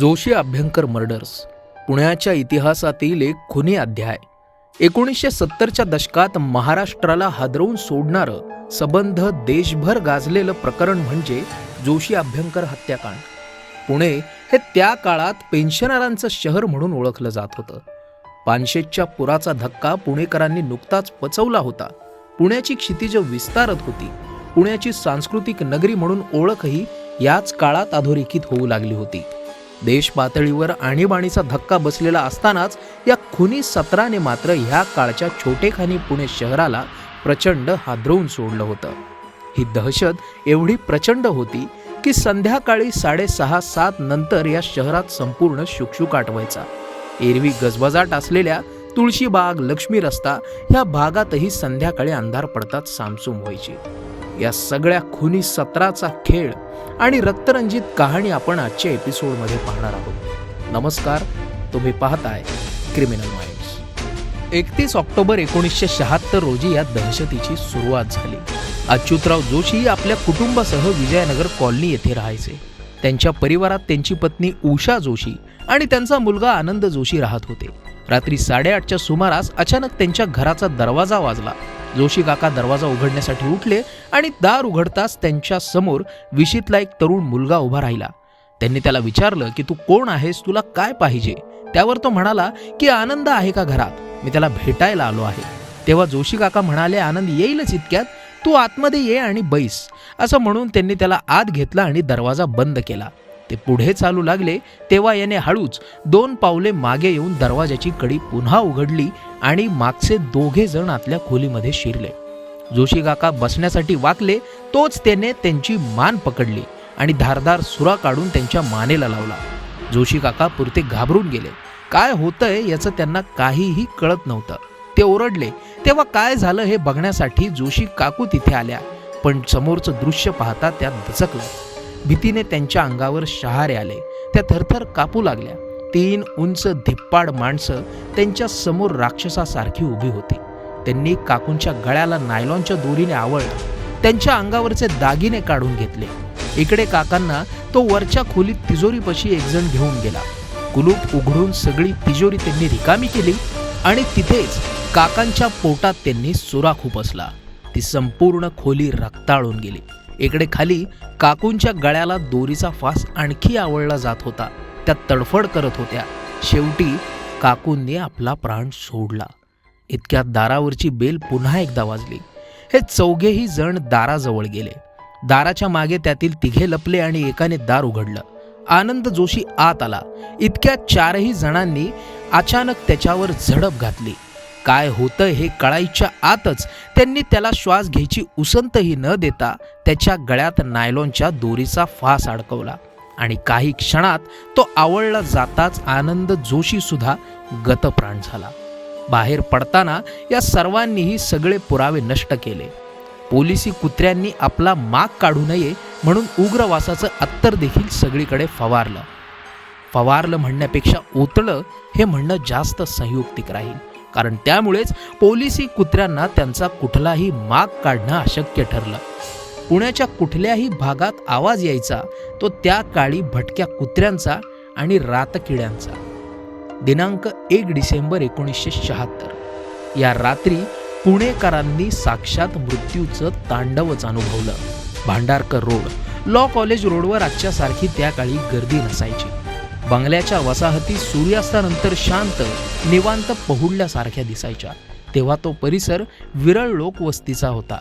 Joshi Abhyankar murders पुण्याच्या इतिहासातील एक खुनी अध्याय. एकोणीसशे सत्तरच्या दशकात महाराष्ट्राला हादरवून सोडणारं सबंध देशभर गाजलेलं प्रकरण म्हणजे जोशी अभ्यंकर हत्याकांड. पुणे हे त्या काळात पेन्शनरांचं शहर म्हणून ओळखलं जात होतं. पानशेतच्या पुराचा धक्का पुणेकरांनी नुकताच पचवला होता. पुण्याची क्षितिज विस्तारत होती. पुण्याची सांस्कृतिक नगरी म्हणून ओळखही याच काळात अधोरेखित होऊ लागली होती. देश पातळीवर आणीबाणीचा धक्का बसलेला असतानाच या खुनी सत्राने मात्र ह्या काळच्या छोटेखानी पुणे शहराला प्रचंड हादरवून सोडलं होतं. ही दहशत एवढी प्रचंड होती की संध्याकाळी साडेसहा सात नंतर या शहरात संपूर्ण शुकशुकाट व्हायचा एरवी गजबजाट असलेल्या तुळशीबाग लक्ष्मी रस्ता ह्या भागातही संध्याकाळी अंधार पडतात सामसूम व्हायची. या सगळ्या खुनी सत्राचा खेळ आणि रक्तरंजित कहाणी आपण आजच्या एपिसोडमध्ये पाहणार आहोत. नमस्कार तुम्ही पाहताय क्रिमिनल माइंड्स. एकतीस ऑक्टोबर एकोणीसशे शहात्तर रोजी या दहशतीची सुरुवात झाली. अच्युतराव जोशी आपल्या कुटुंबासह विजयनगर कॉलनी येथे राहायचे. त्यांच्या परिवारात त्यांची पत्नी उषा जोशी आणि त्यांचा मुलगा आनंद जोशी राहत होते. रात्री साडेआठच्या सुमारास अचानक त्यांच्या घराचा दरवाजा वाजला. जोशी काका दरवाजा उघडण्यासाठी उठले आणि दार उघडताच त्यांच्यासमोर विशीतला एक तरुण मुलगा उभा राहिला. त्यांनी त्याला विचारलं की तू कोण आहेस? तुला काय पाहिजे? त्यावर तो म्हणाला की आनंद आहे का घरात? मी त्याला भेटायला आलो आहे. तेव्हा जोशी काका म्हणाले आनंद येईलच इतक्यात. तू आतमध्ये ये आणि बैस. असं म्हणून त्यांनी त्याला आत घेतला आणि दरवाजा बंद केला. ते पुढे चालू लागले तेव्हा याने हळूच दोन पावले मागे येऊन दरवाजाची कडी पुन्हा उघडली आणि मागचे दोघे जण आतल्या खोलीमध्ये शिरले. जोशी काका बसण्यासाठी वाकले तोच त्याने त्यांची मान पकडली आणि धारदार सुरा काढून त्यांच्या मानेला लावला. जोशी काका पुरते घाबरून गेले. काय होतंय याचं त्यांना काहीही कळत नव्हतं. ते ओरडले तेव्हा काय झालं हे बघण्यासाठी जोशी काकू तिथे आल्या. पण समोरचं दृश्य पाहता त्या दचकलं भीतीने त्यांच्या अंगावर शहारे आले. त्या थरथर कापू लागल्या. तीन उंच धिप्पाड माणसं त्यांच्यासमोर राक्षसासारखी उभी होती. त्यांनी काकूंच्या गळ्याला नायलॉनच्या दोरीने आवळलं त्यांच्या अंगावरचे दागिने काढून घेतले. इकडे काकांना तो वरच्या खोलीत तिजोरीपाशी एकजण घेऊन गेला. कुलूप उघडून सगळी तिजोरी त्यांनी रिकामी केली आणि तिथेच काकांच्या पोटात त्यांनी सुरा खुपसला ती संपूर्ण खोली रक्ताळून गेली. इकडे खाली काकूंच्या गळ्याला दोरीचा फास आणखी आवळला जात होता. त्या तडफड करत होत्या. शेवटी काकूंनी आपला प्राण सोडला. इतक्यात दारावरची बेल पुन्हा एकदा वाजली. हे चौघेही जण दाराजवळ गेले. दाराच्या मागे त्यातील तिघे लपले आणि एकाने दार उघडलं. आनंद जोशी आत आला. इतक्या चारही जणांनी अचानक त्याच्यावर झडप घातली. काय होतं हे कळायच्या आतच त्यांनी त्याला श्वास घ्यायची उसंतही न देता त्याच्या गळ्यात नायलॉनच्या दोरीचा फास अडकवला. आणि काही क्षणात तो आवळला जाताच आनंद जोशी सुद्धा गतप्राण झाला. बाहेर पडताना या सर्वांनीही सगळे पुरावे नष्ट केले. पोलिसी कुत्र्यांनी आपला माग काढू नये म्हणून उग्रवासाचं अत्तर देखील सगळीकडे फवारलं. फवारलं म्हणण्यापेक्षा ओतलं हे म्हणणं जास्त संयुक्तिक राहील. कारण त्यामुळेच पोलिसी कुत्र्यांना त्यांचा कुठलाही माग काढणं अशक्य ठरलं. पुण्याच्या कुठल्याही भागात आवाज यायचा तो त्या काळी भटक्या कुत्र्यांचा आणि रातकिड्यांचा. दिनांक एक डिसेंबर एकोणीसशे शहात्तर. या रात्री पुणेकरांनी साक्षात मृत्यूचं तांडवच अनुभवलं. भांडारकर रोड लॉ कॉलेज रोडवर आजच्यासारखी त्या काळी गर्दी नसायची. बंगल्याच्या वसाहती सूर्यास्तानंतर शांत निवांत पहुडल्यासारख्या दिसायच्या. तेव्हा तो परिसर विरळ लोकवस्तीचा होता.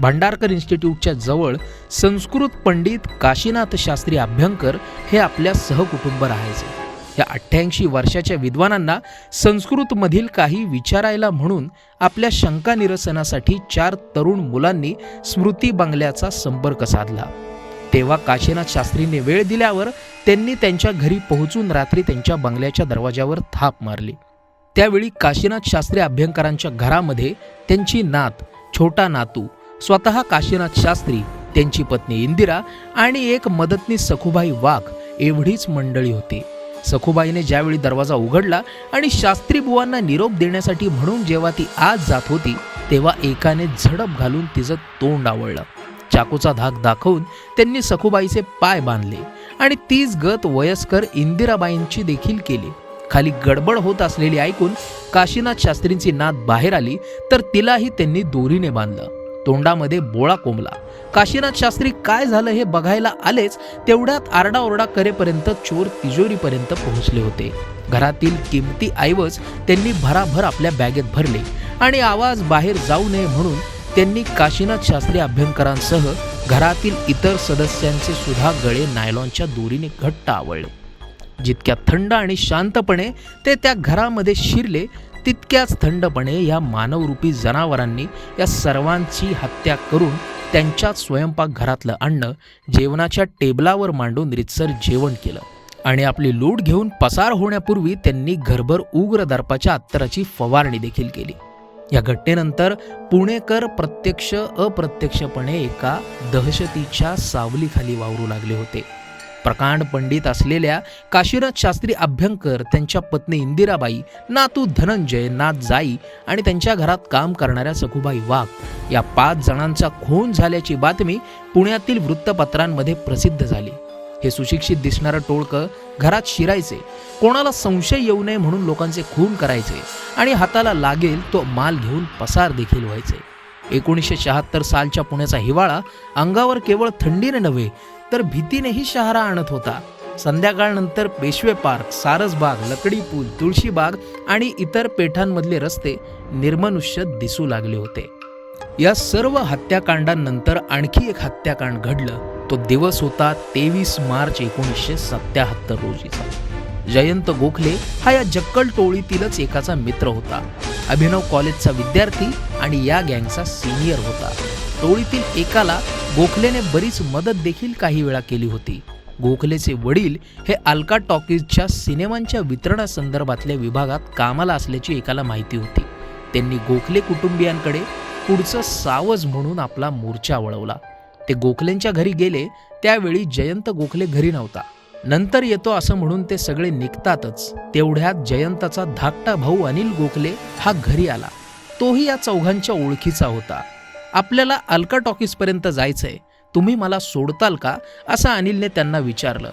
भांडारकर इन्स्टिट्यूटच्या जवळ संस्कृत पंडित काशीनाथ शास्त्री अभ्यंकर हे आपल्या सहकुटुंब राहायचे. या अठ्ठ्याऐंशी वर्षाच्या विद्वानांना संस्कृतमधील काही विचारायला म्हणून आपल्या शंका निरसनासाठी चार तरुण मुलांनी स्मृती बंगल्याचा संपर्क साधला. तेव्हा काशीनाथ शास्त्रीने वेळ दिल्यावर त्यांनी त्यांच्या घरी पोहोचून रात्री त्यांच्या बंगल्याच्या दरवाजावर थाप मारली. त्यावेळी काशीनाथ शास्त्री अभ्यंकरांच्या घरामध्ये त्यांची नात छोटा नातू स्वतः काशीनाथ शास्त्री त्यांची पत्नी इंदिरा आणि एक मदतनीस सखुबाई वाघ एवढीच मंडळी होती. सखुबाईने ज्यावेळी दरवाजा उघडला आणि शास्त्री बुवांना निरोप देण्यासाठी म्हणून जेव्हा ती आज जात होती तेव्हा एकाने झडप घालून तिचं तोंड आवळलं. चाकूचा धाक दाखवून त्यांनी सखुबाईचे पाय बांधले. आणि तीच गत वयस्कर इंदिराबाईंची देखील केली. खाली गडबड होत असलेली ऐकून काशीनाथ शास्त्रींची नात बाहेर आली तर तिलाही त्यांनी दोरीने बांधलं. तोंडामध्ये बोळा कोंबला. काशीनाथ शास्त्री काय झालं हे बघायला आलेच तेवढ्यात आरडाओरडा करेपर्यंत चोर तिजोरीपर्यंत पोहोचले होते. घरातील किमती ऐवज त्यांनी भराभर आपल्या बॅगेत भरले आणि आवाज बाहेर जाऊ नये म्हणून त्यांनी काशीनाथ शास्त्री अभ्यंकरांसह घरातील इतर सदस्यांचे सुद्धा गळे नायलॉनच्या दोरीने घट्ट आवळले. जितक्या थंड आणि शांतपणे ते त्या घरामध्ये शिरले तितक्याच थंडपणे या मानवरूपी जनावरांनी या सर्वांची हत्या करून त्यांच्या स्वयंपाकघरातलं अन्न जेवणाच्या टेबलावर मांडून रितसर जेवण केलं आणि आपली लूट घेऊन पसार होण्यापूर्वी त्यांनी घरभर उग्र दर्पाच्या अत्तराची फवारणी देखील केली. या घटनेनंतर पुणेकर प्रत्यक्ष अप्रत्यक्षपणे एका दहशतीच्या सावलीखाली वावरू लागले होते. प्रकांड पंडित असलेल्या काशीनाथ शास्त्री अभ्यंकर त्यांच्या पत्नी इंदिराबाई नातू धनंजय नाथ जाई आणि त्यांच्या घरात काम करणाऱ्या सखुबाई वाघ या पाच जणांचा खून झाल्याची बातमी पुण्यातील वृत्तपत्रांमध्ये प्रसिद्ध झाली. हे सुशिक्षित दिसणारं टोळकं घरात शिरायचे. कोणाला संशय येऊ नये म्हणून लोकांचे खून करायचे आणि हाताला लागेल तो माल घेऊन पसार देखील व्हायचे. एकोणीसशे शहात्तर सालच्या पुण्याचा हिवाळा अंगावर केवळ थंडीने नव्हे तर भीतीनेही शहारा आणत होता. संध्याकाळनंतर पेशवे पार्क सारसबाग लकडी पूल तुळशीबाग आणि इतर पेठांमधले रस्ते निर्मनुष्य दिसू लागले होते. या सर्व हत्याकांडांनंतर आणखी एक हत्याकांड घडलं. तो दिवस होता तेवीस मार्च एकोणीसशे सत्याहत्तर रोजीचा. जयंत गोखले हा या जक्कल टोळीतीलच एकाचा मित्र होता. अभिनव कॉलेजचा विद्यार्थी आणि या गँगचा सिनियर होता. टोळीतील एकाला गोखलेने बरीच मदत देखील काही वेळा केली होती. गोखलेचे वडील हे अल्का टॉकीजच्या सिनेमांच्या वितरणासंदर्भातल्या विभागात कामाला असल्याची एकाला माहिती होती. त्यांनी गोखले कुटुंबियांकडे पुढचं सावज म्हणून आपला मोर्चा वळवला. ते गोखलेंच्या घरी गेले त्यावेळी जयंत गोखले घरी नव्हता. नंतर येतो असं म्हणून ते सगळे निघतातच. तेवढ्यात जयंताचा धाकटा भाऊ अनिल गोखले हा घरी आला. तोही या चौघांच्या ओळखीचा होता. आपल्याला अल्का टॉकीजपर्यंत जायचंय. तुम्ही मला सोडताल का? असं अनिलने त्यांना विचारलं.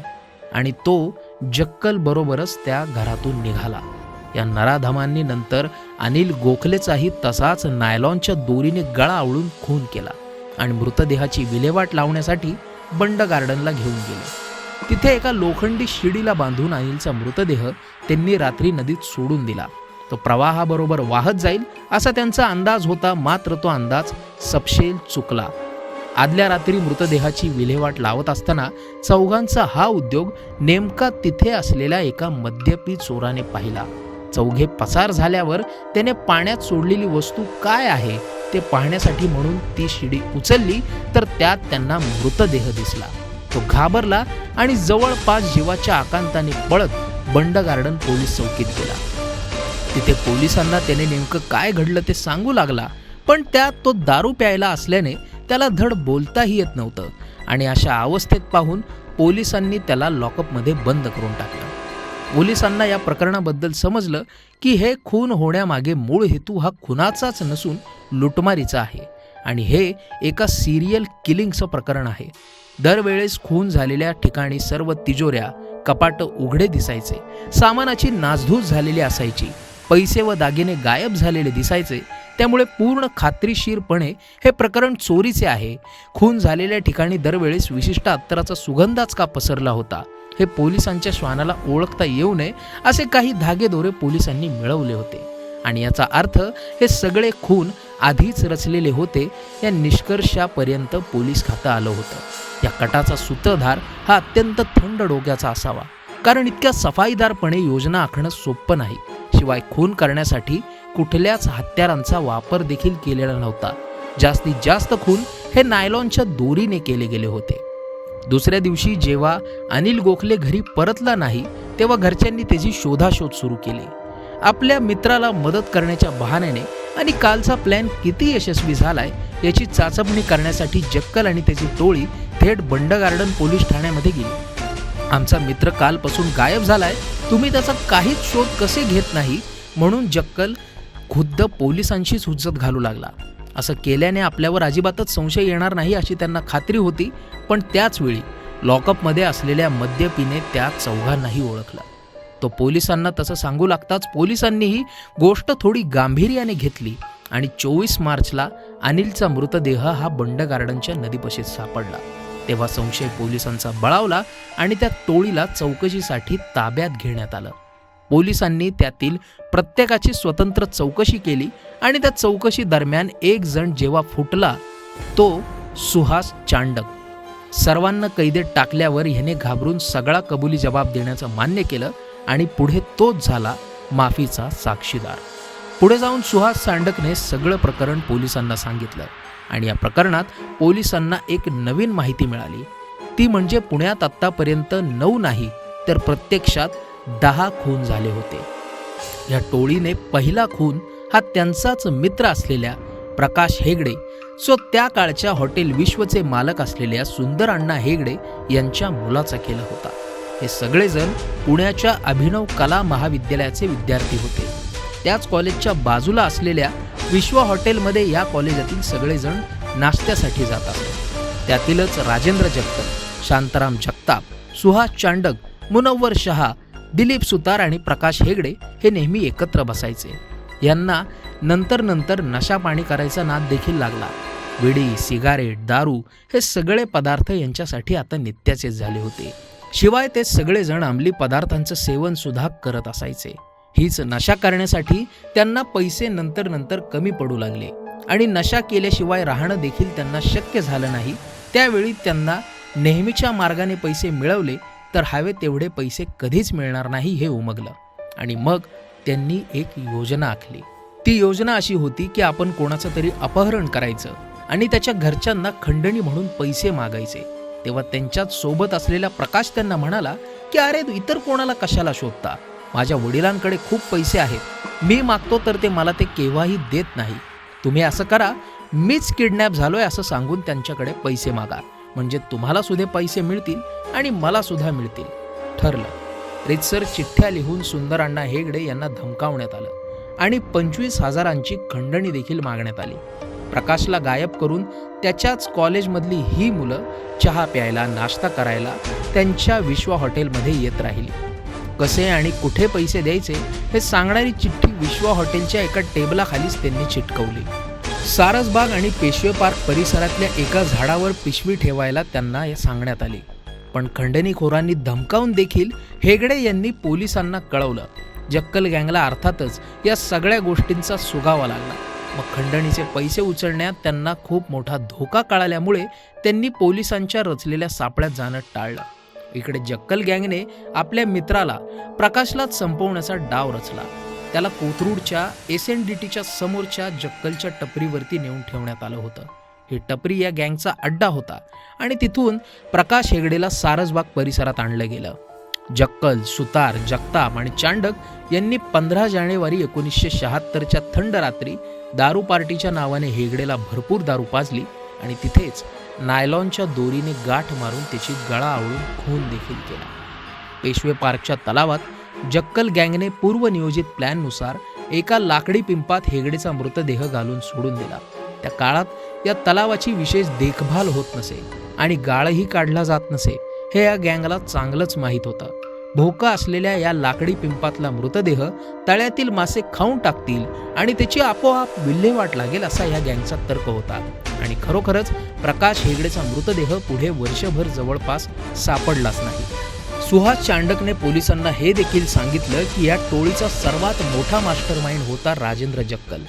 आणि तो जक्कल बरोबरच त्या घरातून निघाला. या नराधमांनी नंतर अनिल गोखलेचाही तसाच नायलॉनच्या दोरीने गळा आवळून खून केला. आणि मृतदेहाची विल्हेवाट लावण्यासाठी बंड गार्डनला घेऊन गेले. तिथे एका लोखंडी शिडीला बांधून अनिलचा मृतदेह त्यांनी रात्री नदीत सोडून दिला. तो प्रवाहाबरोबर वाहत जाईल असा त्यांचा अंदाज होता मात्र तो अंदाज सपशेल चुकला. आदल्या रात्री मृतदेहाची विल्हेवाट लावत असताना चौघांचा हा उद्योग नेमका तिथे असलेल्या एका मद्यपी चोराने पाहिला. चौघे पसार झाल्यावर त्याने पाण्यात सोडलेली वस्तू काय आहे ते पाहण्यासाठी म्हणून ती शिडी उचलली तर त्यात त्यांना मृतदेह दिसला. तो घाबरला आणि जवळपास जीवाच्या आकांताने पळत बंड गार्डन पोलीस चौकीत गेला. तिथे पोलिसांना त्याने नेमकं काय घडलं ते सांगू लागला पण त्यात तो दारू प्यायला असल्याने त्याला धड बोलताही येत नव्हतं आणि अशा अवस्थेत पाहून पोलिसांनी त्याला लॉकअपमध्ये बंद करून टाकलं. पोलिसांना या प्रकरणाबद्दल समजलं की हे खून होण्यामागे मूळ हेतू हा खुनाचाच नसून लुटमारीचा आहे. आणि हे एका सिरियल किलिंगचं प्रकरण आहे. दरवेळेस खून झालेल्या ठिकाणी सर्व तिजोऱ्या कपाट उघडे दिसायचे. सामानाची नासधूस झालेली असायची. पैसे व दागिने गायब झालेले दिसायचे. त्यामुळे पूर्ण खात्रीशीरपणे हे प्रकरण चोरीचे आहे. खून झालेल्या ठिकाणी दरवेळेस विशिष्ट अत्तराचा सुगंधाच का पसरला होता? हे पोलिसांच्या श्वानाला ओळखता येऊ नये असे काही धागेदोरे पोलिसांनी मिळवले होते. आणि याचा अर्थ हे सगळे खून आधीच रचलेले होते या निष्कर्षापर्यंत पोलीस खातं आलं होतं. या कटाचा सूत्रधार हा अत्यंत थंड डोक्याचा असावा. कारण इतक्या सफाईदारपणे योजना आखणं सोपं नाही. शिवाय खून करण्यासाठी कुठल्याच हत्यारांचा वापर देखील केलेला नव्हता. जास्तीत जास्त खून हे नायलॉनच्या दोरीने केले गेले होते. दुसऱ्या दिवशी जेव्हा अनिल गोखले घरी परतला नाही तेव्हा घरच्यांनी त्याची शोधाशोध सुरू केली. आपल्या मित्राला मदत करण्याच्या बहाण्याने आणि कालचा प्लॅन किती यशस्वी झालाय याची चाचपणी करण्यासाठी जक्कल आणि त्याची टोळी थेट बंड गार्डन पोलीस ठाण्यामध्ये गेली. आमचा मित्र कालपासून गायब झालाय तुम्ही त्याचा काहीच शोध कसे घेत नाही म्हणून जक्कल खुद्द पोलिसांशीच हुज्जत घालू लागला. असं केल्याने आपल्यावर अजिबातच संशय येणार नाही अशी त्यांना खात्री होती पण त्याचवेळी लॉकअपमध्ये असलेल्या मद्यपीने त्या चौघांनाही ओळखला. तो पोलिसांना तसं सांगू लागताच पोलिसांनीही गोष्ट थोडी गांभीर्याने घेतली आणि चोवीस मार्चला अनिलचा मृतदेह हा बंड गार्डनच्या नदीपाशीच सापडला. तेव्हा संशय पोलिसांचा बळावला आणि त्या टोळीला चौकशीसाठी ताब्यात घेण्यात आलं. पोलिसांनी त्यातील प्रत्येकाची स्वतंत्र चौकशी केली आणि त्या चौकशी दरम्यान एक जण जेव्हा फुटला तो सुहास चांडक. सर्वांना कैदेत टाकल्यावर ह्याने घाबरून सगळा कबुली जबाब देण्याचं मान्य केलं आणि पुढे तोच झाला माफीचा साक्षीदार. पुढे जाऊन सुहास चांडकने सगळं प्रकरण पोलिसांना सांगितलं आणि या प्रकरणात पोलिसांना एक नवीन माहिती मिळाली. ती म्हणजे पुण्यात आत्तापर्यंत नऊ नाही तर प्रत्यक्षात दहा खून झाले होते. या टोळीने पहिला खून हा त्यांचाच मित्र असलेल्या प्रकाश हेगडे सो त्या काळच्या हॉटेल विश्वचे मालक असलेल्या सुंदर अण्णा हेगडे यांच्या मुलाचा केला होता. हे सगळेजण पुण्याच्या अभिनव कला महाविद्यालयाचे विद्यार्थी होते. त्याच कॉलेजच्या बाजूला असलेल्या विश्व हॉटेलमध्ये या कॉलेजातील सगळेजण नाश्त्यासाठी जात असत. त्यातीलच राजेंद्र जगताप शांताराम जगताप सुहास चांडक मुनव्वर शहा दिलीप सुतार आणि प्रकाश हेगडे हे नेहमी एकत्र बसायचे. यांना नंतर नंतर नशापाणी करायचा नाद देखील लागला. विडी सिगारेट दारू हे सगळे पदार्थ यांच्यासाठी आता नित्याचे झाले होते. शिवाय ते सगळेजण अंमली पदार्थांचं सेवन सुद्धा करत असायचे. हीच नशा करण्यासाठी त्यांना पैसे नंतर नंतर कमी पडू लागले. आणि नशा केल्याशिवाय राहणं देखील त्यांना शक्य झालं नाही. त्यावेळी त्यांना नेहमीच्या मार्गाने पैसे मिळवले तर हवे तेवढे पैसे कधीच मिळणार नाही हे उमगलं. आणि मग त्यांनी एक योजना आखली. ती योजना अशी होती की आपण कोणाचं तरी अपहरण करायचं आणि त्याच्या घरच्यांना खंडणी म्हणून पैसे मागायचे. तेव्हा त्यांच्यात सोबत असलेला प्रकाश त्यांना म्हणाला की अरे इतर कोणाला कशाला शोधता? माझ्या वडिलांकडे खूप पैसे आहेत. मी मागतो तर ते मला ते केव्हाही देत नाही. तुम्ही असं करा. मीच किडनॅप झालोय असं सांगून त्यांच्याकडे पैसे मागा. म्हणजे तुम्हाला सुद्धा पैसे मिळतील आणि मला सुद्धा मिळतील. ठरलं. रितसर चिठ्ठ्या लिहून सुंदरांना हेगडे यांना धमकावण्यात आलं आणि पंचवीस हजारांची खंडणी देखील मागण्यात आली. प्रकाशला गायब करून त्याच्याच कॉलेजमधली ही मुलं चहा प्यायला नाश्ता करायला त्यांच्या विश्वा हॉटेलमध्ये येत राहिली. कसे आणि कुठे पैसे द्यायचे हे सांगणारी चिठ्ठी विश्वा हॉटेलच्या एका टेबलाखालीच त्यांनी चिटकवली. सारसबाग आणि पेशवे पार्क परिसरातल्या एका झाडावर पिशवी ठेवायला त्यांना सांगण्यात आली. पण खंडणीखोरांनी धमकावून देखील हेगडे यांनी पोलिसांना कळवलं. जक्कल गँगला अर्थातच या सगळ्या गोष्टींचा सुगावा लागला. मग खंडणीचे पैसे उचलण्यात त्यांना खूप मोठा धोका कळाल्यामुळे त्यांनी पोलिसांच्या रचलेल्या सापळ्यात जाणं टाळलं. इकडे जक्कल गँगने आपल्या मित्राला प्रकाशलाच संपवण्याचा डाव रचला. त्याला कोथरूडच्या एस एन डी टीच्या समोरच्या जक्कलच्या टपरीवरती नेऊन ठेवण्यात आलं होतं. ही टपरी या गँगचा अड्डा होता आणि तिथून प्रकाश हेगडेला सारसबाग परिसरात आणलं गेलं. जक्कल सुतार जगताप आणि चांडक यांनी पंधरा जानेवारी एकोणीसशे शहात्तरच्या थंड रात्री दारू पार्टीच्या नावाने हेगडेला भरपूर दारू पाजली आणि तिथेच नायलॉनच्या दोरीने गाठ मारून त्याची गळा आवळून खून देखील केला. पेशवे पार्कच्या तलावात जक्कल गँगने पूर्वनियोजित प्लॅननुसार एका लाकडी पिंपात हेगडेचा मृतदेह घालून सोडून दिला. त्या काळात या तलावाची विशेष देखभाल होत नसे आणि गाळही काढला जात नसे हे या गँगला चांगलंच माहीत होतं. भोका असलेल्या या लाकडी पिंपातला मृतदेह तळ्यातील मासे खाऊन टाकतील आणि त्याची आपोआप विल्हेवाट लागेल असा या गँगचा तर्क होता. आणि खरोखरच प्रकाश हेगडेचा मृतदेह पुढे वर्षभर जवळपास सापडलाच नाही. सुहास चांडकने पोलिसांना हे देखील सांगितलं की या टोळीचा सर्वात मोठा मास्टर माइंड होता राजेंद्र जक्कल.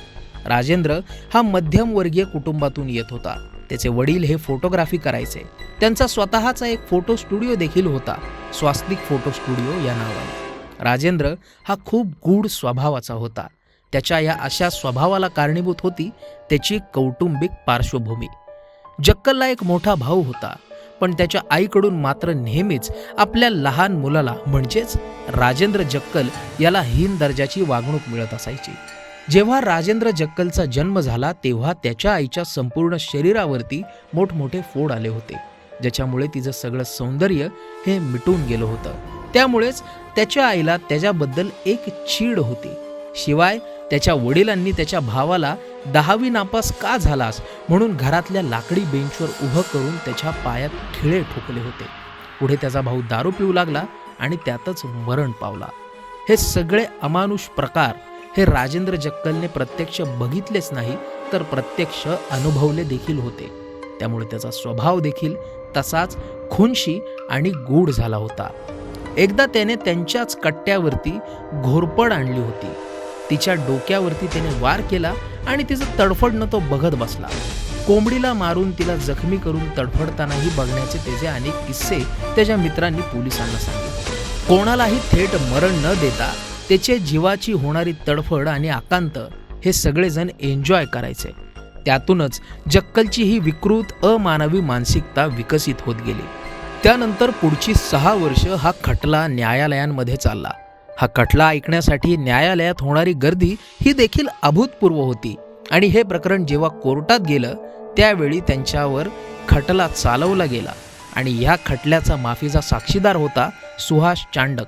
राजेंद्र हा मध्यमवर्गीय कुटुंबातून येत होता. त्याचे वडील हे फोटोग्राफी करायचे. त्यांचा स्वतःचा एक फोटो स्टुडिओ देखील होता. स्वास्तिक फोटो स्टुडिओ या नावाने. राजेंद्र हा खूप गूढ स्वभावाचा होता. त्याच्या या अशा स्वभावाला कारणीभूत होती त्याची कौटुंबिक पार्श्वभूमी. जक्कलला एक मोठा भाऊ होता. पण त्याच्या आईकडून मात्र नेहमीच आपल्या लहान मुलाला म्हणजेच राजेंद्र जक्कल याला हीन दर्जाची वागणूक मिळत असायची. जेव्हा राजेंद्र जक्कलचा जन्म झाला तेव्हा त्याच्या आईच्या संपूर्ण शरीरावरती मोठमोठे फोड आले होते ज्याच्यामुळे तिचं सगळं सौंदर्य हे मिटून गेलं होतं. त्यामुळेच त्याच्या आईला त्याच्याबद्दल एक चीड होती. शिवाय त्याच्या वडिलांनी त्याच्या भावाला दहावी नापास का झालास? म्हणून घरातल्या लाकडी बेंचवर उभं करून त्याच्या पायात खिळे ठोकले होते. पुढे त्याचा भाऊ दारू पिऊ लागला आणि त्यातच मरण पावला. हे सगळे अमानुष प्रकार हे राजेंद्र जक्कलने प्रत्यक्ष बघितलेच नाही तर प्रत्यक्ष अनुभवले देखील होते. त्यामुळे त्याचा स्वभाव देखील तसाच खुनशी आणि गूढ झाला होता. एकदा त्याने त्यांच्याच कट्ट्यावरती घोरपड आणली होती. तिच्या डोक्यावरती त्याने वार केला आणि तिचं तडफडणं तो बघत बसला. कोंबडीला मारून तिला जखमी करून तडफडतानाही बघण्याचे त्याचे अनेक किस्से त्याच्या मित्रांनी पोलिसांना सांगितले. कोणालाही थेट मरण न देता त्याचे जीवाची होणारी तडफड आणि आकांत हे सगळेजण एन्जॉय करायचे. त्यातूनच जक्कलची ही विकृत अमानवी मानसिकता विकसित होत गेली. त्यानंतर पुढची सहा वर्ष हा खटला न्यायालयांमध्ये चालला. हा खटला ऐकण्यासाठी न्यायालयात होणारी गर्दी ही देखील अभूतपूर्व होती. आणि हे प्रकरण जेव्हा कोर्टात गेलं त्यावेळी त्यांच्यावर खटला चालवला गेला. आणि ह्या खटल्याचा माफीचा साक्षीदार होता सुहास चांडक.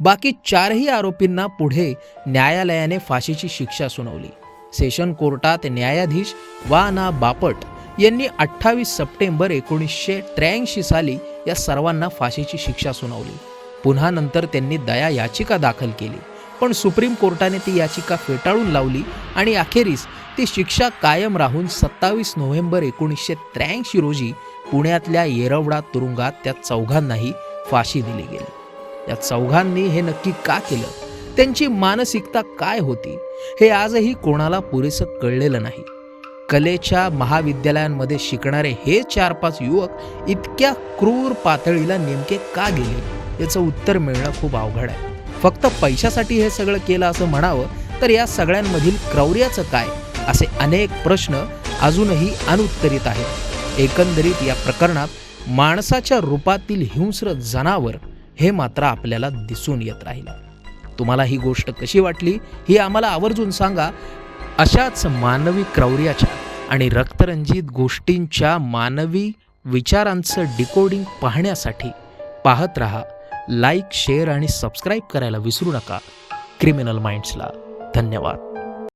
बाकी चारही आरोपींना पुढे न्यायालयाने फाशीची शिक्षा सुनावली. सेशन कोर्टात न्यायाधीश वा ना बापट यांनी अठ्ठावीस सप्टेंबर एकोणीसशे त्र्याऐंशी साली या सर्वांना फाशीची शिक्षा सुनावली. पुन्हा नंतर त्यांनी दया याचिका दाखल केली. पण सुप्रीम कोर्टाने ती याचिका फेटाळून लावली आणि अखेरीस ती शिक्षा कायम राहून सत्तावीस नोव्हेंबर एकोणीसशे त्र्याऐंशी रोजी पुण्यातल्या येरवडा तुरुंगात त्या चौघांनाही फाशी दिली गेली. या चौघांनी हे नक्की का केलं? त्यांची मानसिकता काय होती? हे आजही कोणाला पुरेसं कळलेलं नाही. कलेच्या महाविद्यालयांमध्ये शिकणारे हे चार पाच युवक इतक्या क्रूर पातळीला नेमके का गेले? याचं उत्तर मिळणं खूप अवघड आहे. फक्त पैशासाठी हे सगळं केलं असं म्हणावं तर या सगळ्यांमधील क्रौर्याचं काय? असे अनेक प्रश्न अजूनही अनुत्तरित आहेत. एकंदरीत या प्रकरणात माणसाच्या रूपातील हिंस्र जनावर हे मात्र आपल्याला दिसून येत राहिलं. तुम्हाला ही गोष्ट कशी वाटली ही आम्हाला आवर्जून सांगा. अशाच मानवी क्रौर्याच्या आणि रक्तरंजित गोष्टींच्या मानवी विचारांचं डिकोडिंग पाहण्यासाठी पाहत रहा. लाईक शेअर आणि सबस्क्राईब करायला विसरू नका. क्रिमिनल माइंड्सला. धन्यवाद.